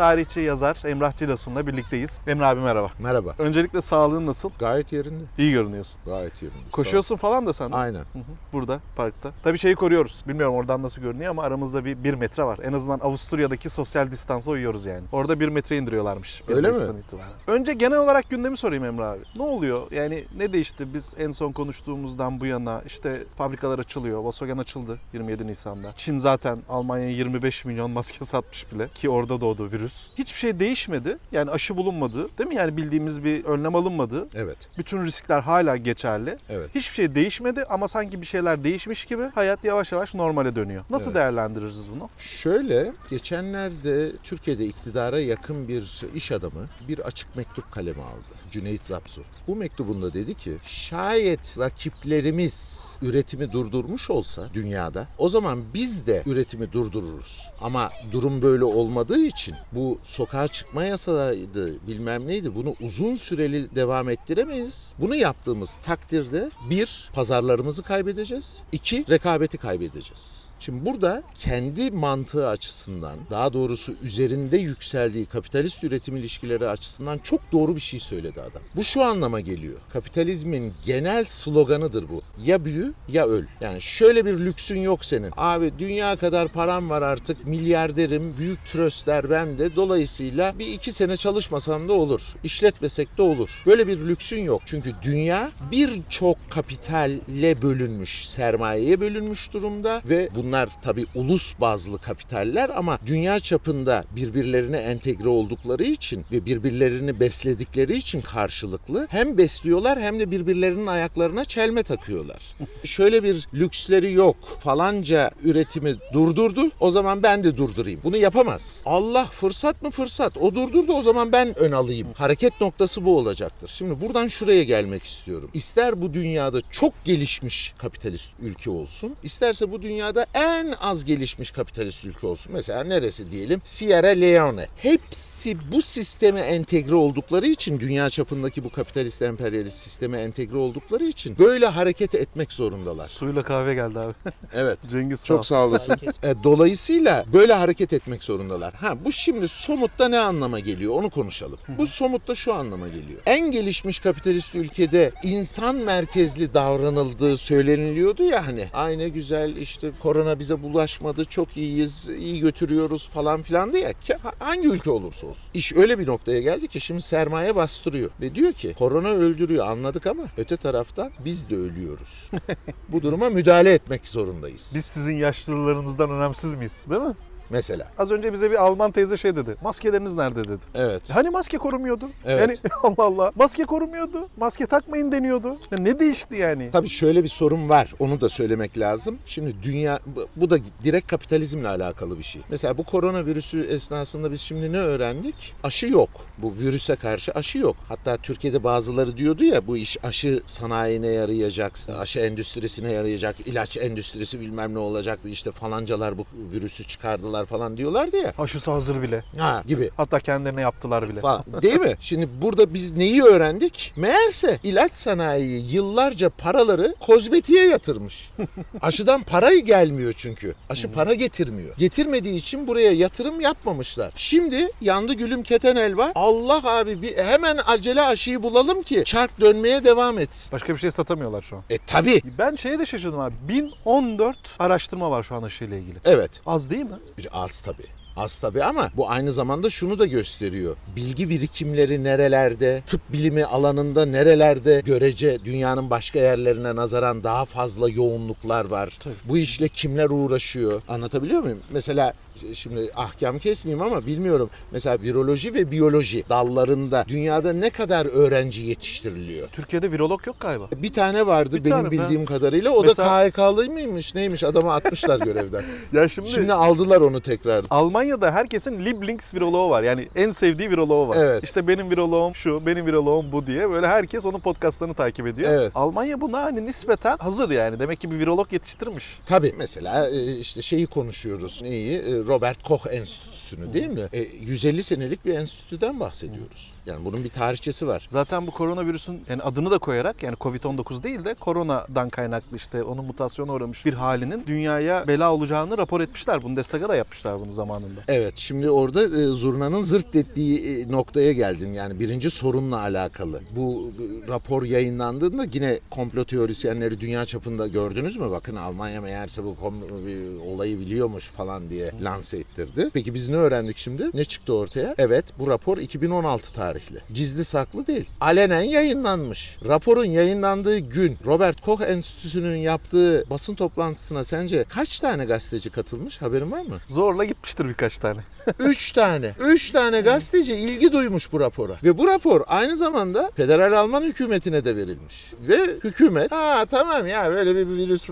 Tarihçi yazar Emrah Cilasun'la birlikteyiz. Emrah abi merhaba. Merhaba. Öncelikle sağlığın nasıl? Gayet yerinde. İyi görünüyorsun. Gayet yerinde. Koşuyorsun falan da sen. de. Aynen. Hı hı, Burada parkta. Tabii şeyi koruyoruz. Bilmiyorum oradan nasıl görünüyor ama aramızda bir, bir metre var. En azından Avusturya'daki sosyal distansa uyuyoruz yani. Orada bir metre indiriyorlarmış. bir Öyle mi? Mayıs'tan itibaren. Önce genel olarak gündemi sorayım Emrah abi. Ne oluyor? Yani ne değişti? Biz en son konuştuğumuzdan bu yana işte fabrikalar açılıyor. Volkswagen açıldı 27 Nisan'da. Çin zaten Almanya'ya 25 milyon maske satmış bile ki orada doğdu virüs. Hiçbir şey değişmedi. Yani aşı bulunmadı. Değil mi? Yani bildiğimiz bir önlem alınmadı. Evet. Bütün riskler hala geçerli. Evet. Hiçbir şey değişmedi ama sanki bir şeyler değişmiş gibi hayat yavaş yavaş normale dönüyor. Nasıl Evet. değerlendiririz bunu? Şöyle geçenlerde Türkiye'de iktidara yakın bir iş adamı bir açık mektup kaleme aldı. Cüneyt Zapsu. Bu mektubunda dedi ki şayet rakiplerimiz üretimi durdurmuş olsa dünyada o zaman biz de üretimi durdururuz. Ama durum böyle olmadığı için bu sokağa çıkma yasaydı bilmem neydi bunu uzun süreli devam ettiremeyiz. Bunu yaptığımız takdirde bir pazarlarımızı kaybedeceğiz. iki rekabeti kaybedeceğiz. Şimdi burada kendi mantığı açısından, daha doğrusu üzerinde yükseldiği kapitalist üretim ilişkileri açısından çok doğru bir şey söyledi adam. Bu şu anlama geliyor. Kapitalizmin genel sloganıdır bu. Ya büyü ya öl. Yani şöyle bir lüksün yok senin. Abi dünya kadar param var artık, milyarderim, büyük tröstler bende. Dolayısıyla bir iki sene çalışmasam da olur. İşletmesek de olur. Böyle bir lüksün yok. Çünkü dünya birçok kapitalle bölünmüş, sermayeye bölünmüş durumda ve bunlar tabii ulus bazlı kapitaller ama dünya çapında birbirlerine entegre oldukları için ve birbirlerini besledikleri için karşılıklı hem besliyorlar hem de birbirlerinin ayaklarına çelme takıyorlar. Şöyle bir lüksleri yok. Falanca üretimi durdurdu. O zaman ben de durdurayım. Bunu yapamaz. Allah fırsat mı fırsat? O durdurdu o zaman ben ön alayım. Hareket noktası bu olacaktır. Şimdi buradan şuraya gelmek istiyorum. İster bu dünyada çok gelişmiş kapitalist ülke olsun, isterse bu dünyada en az gelişmiş kapitalist ülke olsun. Mesela neresi diyelim? Sierra Leone. Hepsi bu sisteme entegre oldukları için dünya çapındaki bu kapitalist emperyalist sisteme entegre oldukları için böyle hareket etmek zorundalar. Suyla kahve geldi abi. Evet. Cengiz sağ. Çok sağ olasın. E, Dolayısıyla böyle hareket etmek zorundalar. Ha bu şimdi somutta ne anlama geliyor onu konuşalım. Bu somutta şu anlama geliyor. En gelişmiş kapitalist ülkede insan merkezli davranıldığı söyleniliyordu ya hani. Ay ne güzel işte korona bize bulaşmadı çok iyiyiz iyi götürüyoruz falan filan diye. Ki hangi ülke olursa olsun. İş öyle bir noktaya geldi ki şimdi sermaye bastırıyor. Ve diyor ki korona öldürüyor anladık ama öte taraftan biz de ölüyoruz. bu duruma müdahale etmek zorundayız. Biz sizin yaşlılarınızdan önemsiz miyiz? Değil mi? Mesela. Az önce bize bir Alman teyze şey dedi. Maskeleriniz nerede dedi. Evet. Hani maske korumuyordu? Evet. Yani Allah Allah. Maske korumuyordu. Maske takmayın deniyordu. Ya ne değişti yani? Tabii şöyle bir sorun var. Onu da söylemek lazım. Şimdi dünya bu- da direkt kapitalizmle alakalı bir şey. Mesela bu koronavirüsü esnasında biz şimdi ne öğrendik? Aşı yok. Bu virüse karşı aşı yok. Hatta Türkiye'de bazıları diyordu ya bu iş aşı sanayine yarayacak, aşı endüstrisine yarayacak, ilaç endüstrisi bilmem ne olacak. işte falancalar bu virüsü çıkardılar falan diyorlardı ya. Aşısı hazır bile. Ha gibi. Hatta kendilerine yaptılar bile. Falan. Değil mi? Şimdi burada biz neyi öğrendik? Meğerse ilaç sanayi yıllarca paraları kozmetiğe yatırmış. Aşıdan parayı gelmiyor çünkü. Aşı para getirmiyor. Getirmediği için buraya yatırım yapmamışlar. Şimdi yandı gülüm keten elva. Allah abi bir hemen acele aşıyı bulalım ki çark dönmeye devam etsin. Başka bir şey satamıyorlar şu an. E tabi. Ben şeye de şaşırdım abi. 1014 araştırma var şu an aşıyla ilgili. Evet. Az değil mi? Az tabii. Az tabii ama bu aynı zamanda şunu da gösteriyor. Bilgi birikimleri nerelerde, tıp bilimi alanında nerelerde görece dünyanın başka yerlerine nazaran daha fazla yoğunluklar var. Tabii. Bu işle kimler uğraşıyor? Anlatabiliyor muyum? Mesela şimdi ahkam kesmeyeyim ama bilmiyorum. Mesela viroloji ve biyoloji dallarında dünyada ne kadar öğrenci yetiştiriliyor? Türkiye'de virolog yok galiba. Bir tane vardı Bir benim tane bildiğim kadarıyla. O Mesela- da KHK'lı mıymış neymiş? Adamı atmışlar görevden. Ya şimdi, Şimdi aldılar onu tekrar. Almanya'da herkesin Lieblings viroloğu var. Yani en sevdiği viroloğu var. Evet. İşte benim viroloğum şu, benim viroloğum bu diye. Böyle herkes onun podcastlarını takip ediyor. Evet. Almanya buna hani nispeten hazır yani. Demek ki bir virolog yetiştirmiş. Tabii mesela e, işte şeyi konuşuyoruz. Neyi? Robert Koch Enstitüsü'nü değil mi? E, 150 senelik bir enstitüden bahsediyoruz. Yani bunun bir tarihçesi var. Zaten bu koronavirüsün yani adını da koyarak yani Covid-19 değil de koronadan kaynaklı işte onun mutasyona uğramış bir halinin dünyaya bela olacağını rapor etmişler. Bundestag'a da yapmışlar bunu zamanında. Evet şimdi orada e, zurnanın zırt ettiği e, noktaya geldin. Yani birinci sorunla alakalı. Bu e, rapor yayınlandığında yine komplo teorisyenleri dünya çapında gördünüz mü? Bakın Almanya meğerse bu kom- e, olayı biliyormuş falan diye lanse ettirdi. Peki biz ne öğrendik şimdi? Ne çıktı ortaya? Evet bu rapor 2016 tarihli. Gizli saklı değil. Alenen yayınlanmış. Raporun yayınlandığı gün Robert Koch Enstitüsü'nün yaptığı basın toplantısına sence kaç tane gazeteci katılmış? Haberin var mı? Zorla gitmiştir birkaç tane. Üç tane. Üç tane gazeteci ilgi duymuş bu rapora. Ve bu rapor aynı zamanda federal Alman hükümetine de verilmiş. Ve hükümet ha tamam ya böyle bir virüs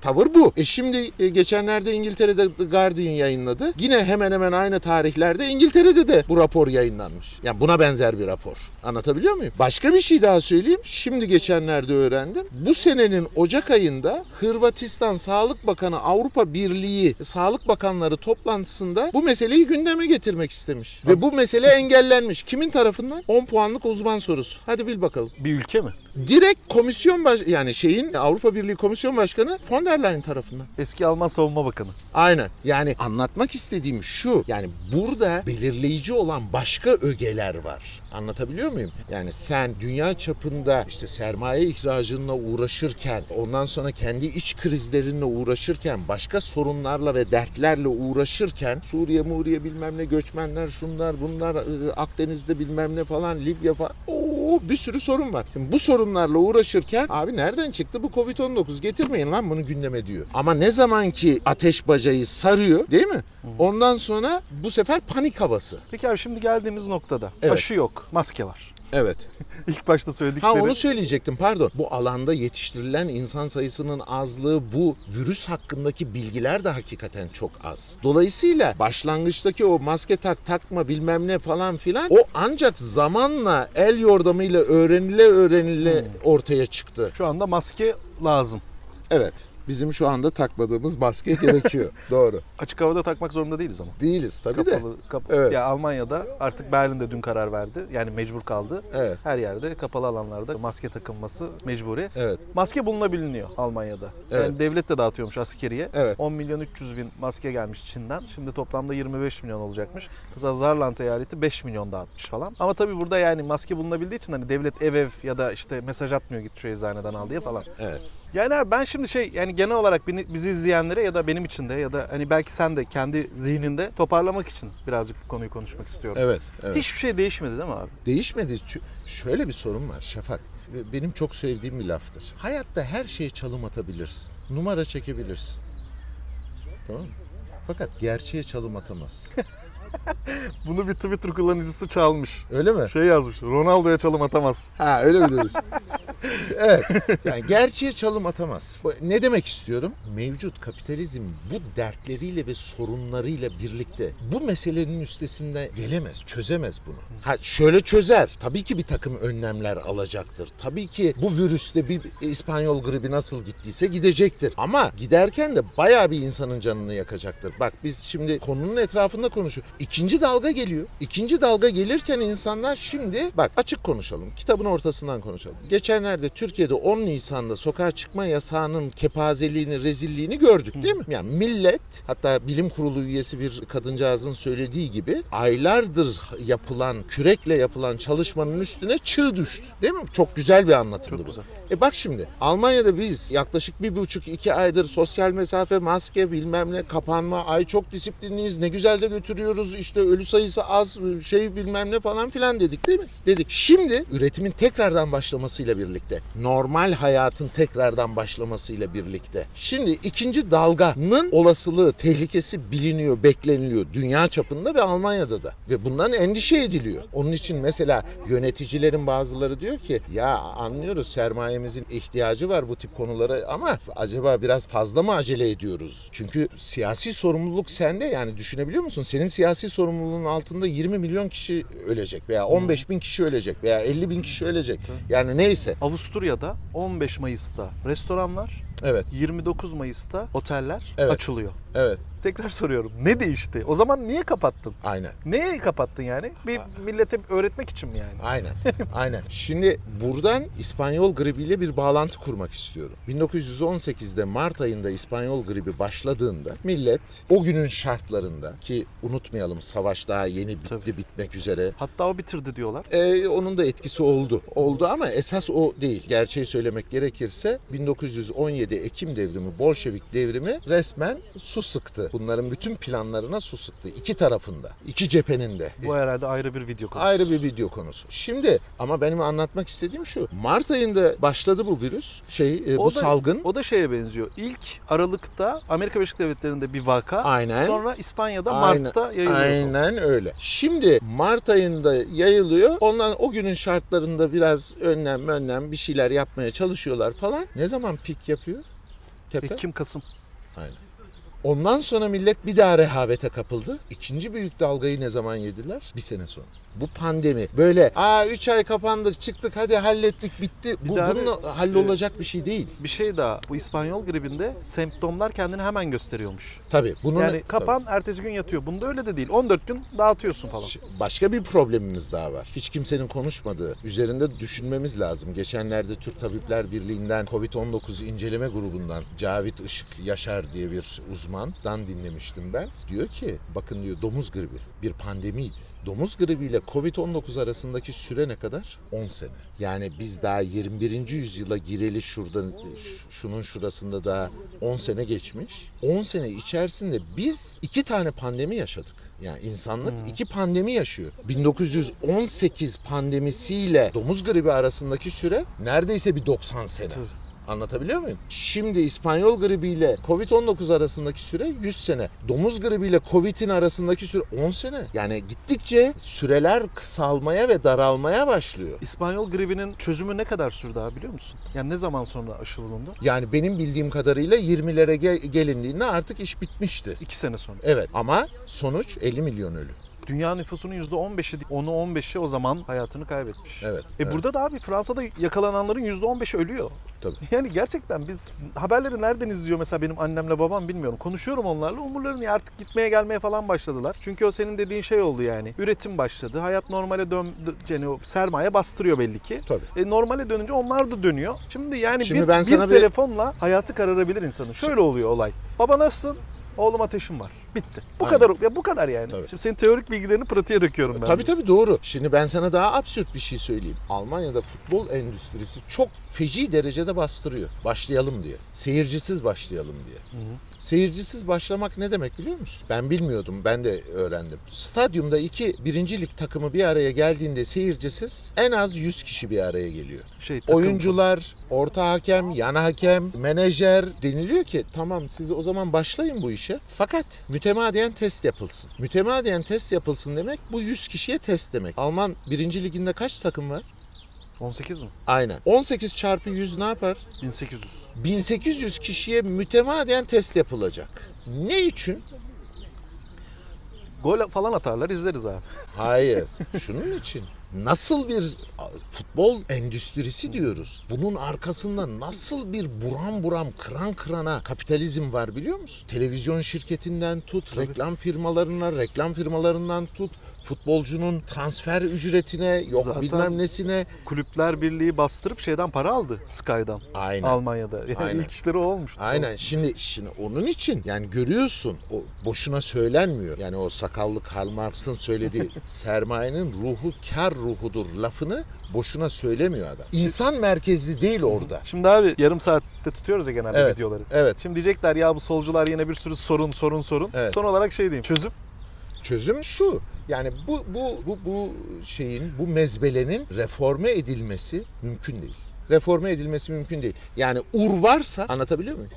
Tavır bu. E şimdi e, geçenlerde İngiltere'de The Guardian yayınladı. Yine hemen hemen aynı tarihlerde İngiltere'de de bu rapor yayınlanmış. Yani buna benzer bir rapor. Anlatabiliyor muyum? Başka bir şey daha söyleyeyim. Şimdi geçenlerde öğrendim. Bu senenin Ocak ayında Hırvatistan Sağlık Bakanı Avrupa Birliği Sağlık Bakanları toplantısında bu meseleyi gündeme getirmek istemiş. Ve bu mesele engellenmiş. Kimin tarafından? 10 puanlık uzman sorusu. Hadi bil bakalım. Bir ülke mi? Direkt komisyon baş yani şeyin Avrupa Birliği Komisyon Başkanı von der Leyen tarafından. Eski Alman Savunma Bakanı. Aynen. Yani anlatmak istediğim şu. Yani burada belirleyici olan başka ögeler var. Anlatabiliyor muyum? Yani sen dünya çapında işte sermaye ihracınla uğraşırken, ondan sonra kendi iç krizlerinle uğraşırken, başka sorunlarla ve dertlerle uğraşırken, Suriye, Muriye bilmem ne göçmenler, şunlar, bunlar, e, Akdeniz'de bilmem ne falan, Libya falan. Oo, bir sürü sorun var. Şimdi bu sorunlarla uğraşırken abi nereden çıktı bu Covid-19 getirmeyin lan bunu gündeme diyor. Ama ne zaman ki ateş bacayı sarıyor değil mi? Ondan sonra bu sefer panik havası. Peki abi şimdi geldiğimiz noktada Evet. aşı yok, maske var. Evet. İlk başta Ha söyledikleri. onu söyleyecektim pardon. Bu alanda yetiştirilen insan sayısının azlığı bu virüs hakkındaki bilgiler de hakikaten çok az. Dolayısıyla başlangıçtaki o maske tak takma bilmem ne falan filan o ancak zamanla el yordamıyla öğrenile öğrenile ortaya çıktı. Şu anda maske lazım. Evet. Bizim şu anda takmadığımız maske gerekiyor. Doğru. Açık havada takmak zorunda değiliz ama. Değiliz tabii de. Kapalı, kap- Evet. Ya Almanya'da artık Berlin'de dün karar verdi. Yani mecbur kaldı. Evet. Her yerde kapalı alanlarda maske takılması mecburi. Evet. Maske bulunabiliyor Almanya'da. Evet. Yani devlet de dağıtıyormuş askeriye. Evet. 10 milyon 300 bin maske gelmiş Çin'den. Şimdi toplamda 25 milyon olacakmış. Kısa Zarland eyaleti 5 milyon dağıtmış falan. Ama tabii burada yani maske bulunabildiği için hani devlet ev ev ya da işte mesaj atmıyor git şu eczaneden al diye falan. Evet. Yani abi ben şimdi şey yani genel olarak beni, bizi izleyenlere ya da benim için de ya da hani belki sen de kendi zihninde toparlamak için birazcık bu konuyu konuşmak istiyorum. Evet. Evet. Hiçbir şey değişmedi değil mi abi? Değişmedi. Ç- Şöyle bir sorun var Şafak. Benim çok sevdiğim bir laftır. Hayatta her şeye çalım atabilirsin. Numara çekebilirsin. Tamam mı? Fakat gerçeğe çalım atamazsın. Bunu bir Twitter kullanıcısı çalmış. Öyle mi? Şey yazmış. Ronaldo'ya çalım atamazsın. Ha öyle mi demiş? evet. Yani gerçeğe çalım atamaz. Ne demek istiyorum? Mevcut kapitalizm bu dertleriyle ve sorunlarıyla birlikte bu meselenin üstesinden gelemez, çözemez bunu. Ha şöyle çözer. Tabii ki bir takım önlemler alacaktır. Tabii ki bu virüste bir İspanyol gribi nasıl gittiyse gidecektir. Ama giderken de bayağı bir insanın canını yakacaktır. Bak biz şimdi konunun etrafında konuşuyoruz. İkinci dalga geliyor. İkinci dalga gelirken insanlar şimdi bak açık konuşalım. Kitabın ortasından konuşalım. Geçenlerde Türkiye'de 10 Nisan'da sokağa çıkma yasağının kepazeliğini, rezilliğini gördük değil mi? Yani millet hatta bilim kurulu üyesi bir kadıncağızın söylediği gibi aylardır yapılan, kürekle yapılan çalışmanın üstüne çığ düştü. Değil mi? Çok güzel bir anlatımdı Çok bu. güzel. E bak şimdi Almanya'da biz yaklaşık bir buçuk iki aydır sosyal mesafe, maske bilmem ne kapanma, ay çok disiplinliyiz ne güzel de götürüyoruz işte ölü sayısı az şey bilmem ne falan filan dedik değil mi? Dedik. Şimdi üretimin tekrardan başlamasıyla birlikte normal hayatın tekrardan başlamasıyla birlikte şimdi ikinci dalganın olasılığı, tehlikesi biliniyor, bekleniliyor dünya çapında ve Almanya'da da ve bundan endişe ediliyor. Onun için mesela yöneticilerin bazıları diyor ki ya anlıyoruz sermayemizin ihtiyacı var bu tip konulara ama acaba biraz fazla mı acele ediyoruz? Çünkü siyasi sorumluluk sende yani düşünebiliyor musun? Senin siyasi sorumluluğun altında 20 milyon kişi ölecek veya 15 bin kişi ölecek veya 50 bin kişi ölecek. Yani neyse. Avusturya'da 15 Mayıs'ta restoranlar, Evet, 29 Mayıs'ta oteller Evet. açılıyor. evet. Tekrar soruyorum. Ne değişti? O zaman niye kapattın? Aynen. Neye kapattın yani? Bir millete öğretmek için mi yani? Aynen. Aynen. Şimdi buradan İspanyol gribiyle bir bağlantı kurmak istiyorum. 1918'de Mart ayında İspanyol gribi başladığında millet o günün şartlarında ki unutmayalım savaş daha yeni bitti Tabii. bitmek üzere. Hatta o bitirdi diyorlar. Ee, onun da etkisi oldu. Oldu ama esas o değil. Gerçeği söylemek gerekirse 1917 Ekim devrimi, Bolşevik devrimi resmen su sıktı. Bunların bütün planlarına su sıktı. İki tarafında, iki cephenin de. Bu herhalde ayrı bir video konusu. Ayrı bir video konusu. Şimdi ama benim anlatmak istediğim şu. Mart ayında başladı bu virüs. Şey e, O bu da- salgın. O da şeye benziyor. İlk Aralık'ta Amerika Birleşik Devletleri'nde bir vaka. Aynen. Sonra İspanya'da Aynen, Mart'ta yayılıyor. Aynen öyle. Şimdi Mart ayında yayılıyor. Ondan o günün şartlarında biraz önlem önlem bir şeyler yapmaya çalışıyorlar falan. Ne zaman pik yapıyor? Tepe. Ekim, Kasım. Aynen. Ondan sonra millet bir daha rehavete kapıldı. İkinci büyük dalgayı ne zaman yediler? Bir sene sonra. Bu pandemi böyle aa 3 ay kapandık çıktık hadi hallettik bitti. Bir Bu daha bununla hallolacak bir şey değil. Bir şey daha. Bu İspanyol gribinde semptomlar kendini hemen gösteriyormuş. Tabii bunun Yani kapan ertesi gün yatıyor. Bunda öyle de değil. 14 gün dağıtıyorsun falan. Ş- Başka bir problemimiz daha var. Hiç kimsenin konuşmadığı, üzerinde düşünmemiz lazım. Geçenlerde Türk Tabipler Birliği'nden Covid-19 inceleme grubundan Cavit Işık Yaşar diye bir uzmandan dinlemiştim ben. Diyor ki bakın diyor domuz gribi bir pandemiydi. Domuz gribi ile Covid-19 arasındaki süre ne kadar? 10 sene. Yani biz daha 21. yüzyıla gireli şurada şunun şurasında daha 10 sene geçmiş. 10 sene içerisinde biz iki tane pandemi yaşadık. Yani insanlık iki pandemi yaşıyor. 1918 pandemisiyle domuz gribi arasındaki süre neredeyse bir 90 sene. Tabii. Anlatabiliyor muyum? Şimdi İspanyol gribi ile Covid-19 arasındaki süre 100 sene. Domuz gribi ile Covid'in arasındaki süre 10 sene. Yani gittikçe süreler kısalmaya ve daralmaya başlıyor. İspanyol gribinin çözümü ne kadar sürdü abi biliyor musun? Yani ne zaman sonra aşılandı? Yani benim bildiğim kadarıyla 20'lere ge- gelindiğinde artık iş bitmişti. 2 sene sonra. Evet ama sonuç 50 milyon ölü. Dünya nüfusunun %15'i, onu 15'i o zaman hayatını kaybetmiş. Evet. E evet. burada da abi Fransa'da yakalananların %15'i ölüyor. Tabii. Yani gerçekten biz haberleri nereden izliyor mesela benim annemle babam bilmiyorum. Konuşuyorum onlarla umurlarını ya artık gitmeye gelmeye falan başladılar. Çünkü o senin dediğin şey oldu yani. Üretim başladı. Hayat normale dön yani o sermaye bastırıyor belli ki. Tabii. E, normale dönünce onlar da dönüyor. Şimdi yani Şimdi bir, ben bir- telefonla hayatı kararabilir insanın. Şöyle oluyor olay. Baba nasılsın? Oğlum ateşim var. Bitti. Bu Aynen. kadar ya bu kadar yani. Tabii. Şimdi senin teorik bilgilerini pratiğe döküyorum ben. Tabii tabii doğru. Şimdi ben sana daha absürt bir şey söyleyeyim. Almanya'da futbol endüstrisi çok feci derecede bastırıyor. Başlayalım diye. Seyircisiz başlayalım diye. Hı hı. Seyircisiz başlamak ne demek biliyor musun? Ben bilmiyordum. Ben de öğrendim. Stadyumda iki birincilik takımı bir araya geldiğinde seyircisiz en az 100 kişi bir araya geliyor. Şey, takım- Oyuncular, orta hakem, yan hakem, menajer deniliyor ki tamam siz o zaman başlayın bu işe. Fakat mütemadiyen test yapılsın. Mütemadiyen test yapılsın demek bu 100 kişiye test demek. Alman birinci liginde kaç takım var? 18 mi? Aynen. 18 çarpı 100 ne yapar? 1800. 1800 kişiye mütemadiyen test yapılacak. Ne için? Gol falan atarlar izleriz abi. Hayır. Şunun için. Nasıl bir futbol endüstrisi diyoruz. Bunun arkasında nasıl bir buram buram kıran kırana kapitalizm var biliyor musun? Televizyon şirketinden tut, Tabii. reklam firmalarına, reklam firmalarından tut, futbolcunun transfer ücretine, yok Zaten- bilmem nesine. Kulüpler Birliği bastırıp şeyden para aldı Sky'dan. Aynen. Almanya'da. Yani Aynen. ilk işleri o olmuştu. Aynen. Şimdi şimdi onun için yani görüyorsun o boşuna söylenmiyor. Yani o sakallı Karl Marx'ın söylediği sermayenin ruhu kar ruhudur lafını boşuna söylemiyor adam. İnsan merkezli değil orada. Şimdi abi yarım saatte tutuyoruz ya genelde Evet. videoları. Evet. Şimdi diyecekler ya bu solcular yine bir sürü sorun sorun sorun. Evet. Son olarak şey diyeyim. Çözüm Çözüm şu. Yani bu bu bu bu şeyin bu mezbelenin reforme edilmesi mümkün değil. Reforme edilmesi mümkün değil. Yani ur varsa anlatabiliyor muyum?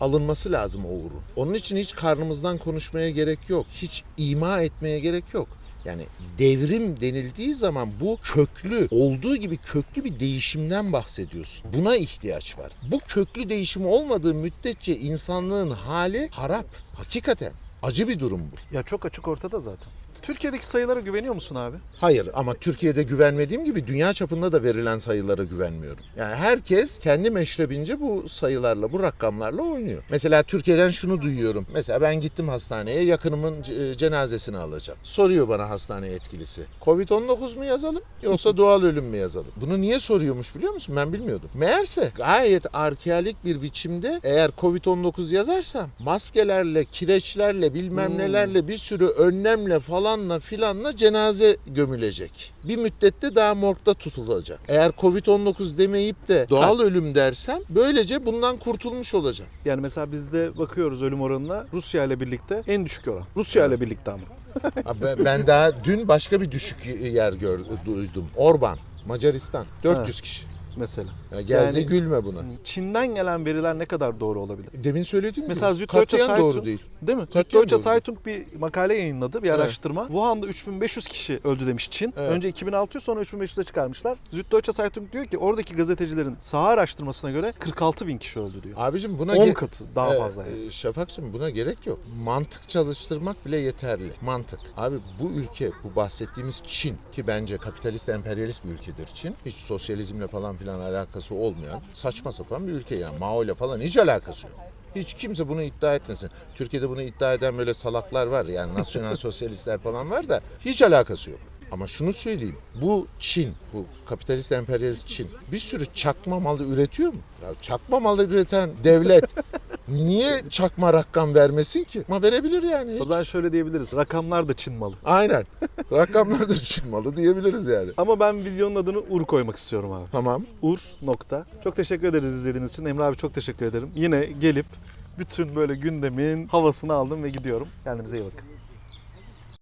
Alınması lazım o urun. Onun için hiç karnımızdan konuşmaya gerek yok. Hiç ima etmeye gerek yok. Yani devrim denildiği zaman bu köklü, olduğu gibi köklü bir değişimden bahsediyorsun. Buna ihtiyaç var. Bu köklü değişim olmadığı müddetçe insanlığın hali harap. Hakikaten. Acı bir durum bu. Ya çok açık ortada zaten. Türkiye'deki sayılara güveniyor musun abi? Hayır ama Türkiye'de güvenmediğim gibi dünya çapında da verilen sayılara güvenmiyorum. Yani herkes kendi meşrebince bu sayılarla, bu rakamlarla oynuyor. Mesela Türkiye'den şunu duyuyorum. Mesela ben gittim hastaneye yakınımın c- cenazesini alacağım. Soruyor bana hastane yetkilisi. Covid-19 mu yazalım yoksa doğal ölüm mü yazalım? Bunu niye soruyormuş biliyor musun? Ben bilmiyordum. Meğerse gayet arkealik bir biçimde eğer Covid-19 yazarsam maskelerle, kireçlerle, bilmem Hmm. nelerle bir sürü önlemle falanla filanla cenaze gömülecek. Bir müddette daha morgda tutulacak. Eğer Covid-19 demeyip de doğal ölüm dersem böylece bundan kurtulmuş olacağım. Yani mesela bizde bakıyoruz ölüm oranına Rusya ile birlikte en düşük oran. Rusya ile birlikte ama. Ha, ben- daha dün başka bir düşük yer gör, duydum. Orban, Macaristan. 400 kişi. Mesela. Ya geldi Yani- gülme buna. Çin'den gelen veriler ne kadar doğru olabilir? Demin söylediğim Mesela Süddeutsche katiyen doğru Zeitung- değil. Değil mi? Doğru. Zeitung bir makale yayınladı, bir Evet. araştırma. Wuhan'da 3500 kişi öldü demiş Çin. Evet. Önce 2600 sonra 3500'e çıkarmışlar. Süddeutsche Zeitung diyor ki oradaki gazetecilerin saha araştırmasına göre 46 bin kişi öldü diyor. Abicim buna 10 ge- katı daha Ee, fazla yani. e, Şafak'cığım buna gerek yok. Mantık çalıştırmak bile yeterli. Mantık. Abi bu ülke, bu bahsettiğimiz Çin ki bence kapitalist emperyalist bir ülkedir Çin. Hiç sosyalizmle falan filan alakası olmayan saçma sapan bir ülke yani. Mao ile falan hiç alakası yok. Hiç kimse bunu iddia etmesin. Türkiye'de bunu iddia eden böyle salaklar var yani nasyonel sosyalistler falan var da hiç alakası yok. Ama şunu söyleyeyim. Bu Çin, bu kapitalist emperyalist Çin bir sürü çakma malı üretiyor mu? Ya çakma malı üreten devlet niye çakma rakam vermesin ki? Ama verebilir yani. O Hiç. zaman şöyle diyebiliriz. Rakamlar da Çin malı. Aynen. Rakamlar da Çin malı diyebiliriz yani. Ama ben videonun adını Ur koymak istiyorum abi. Tamam. Ur nokta. Çok teşekkür ederiz izlediğiniz için. Emre abi çok teşekkür ederim. Yine gelip bütün böyle gündemin havasını aldım ve gidiyorum. Kendinize iyi bakın.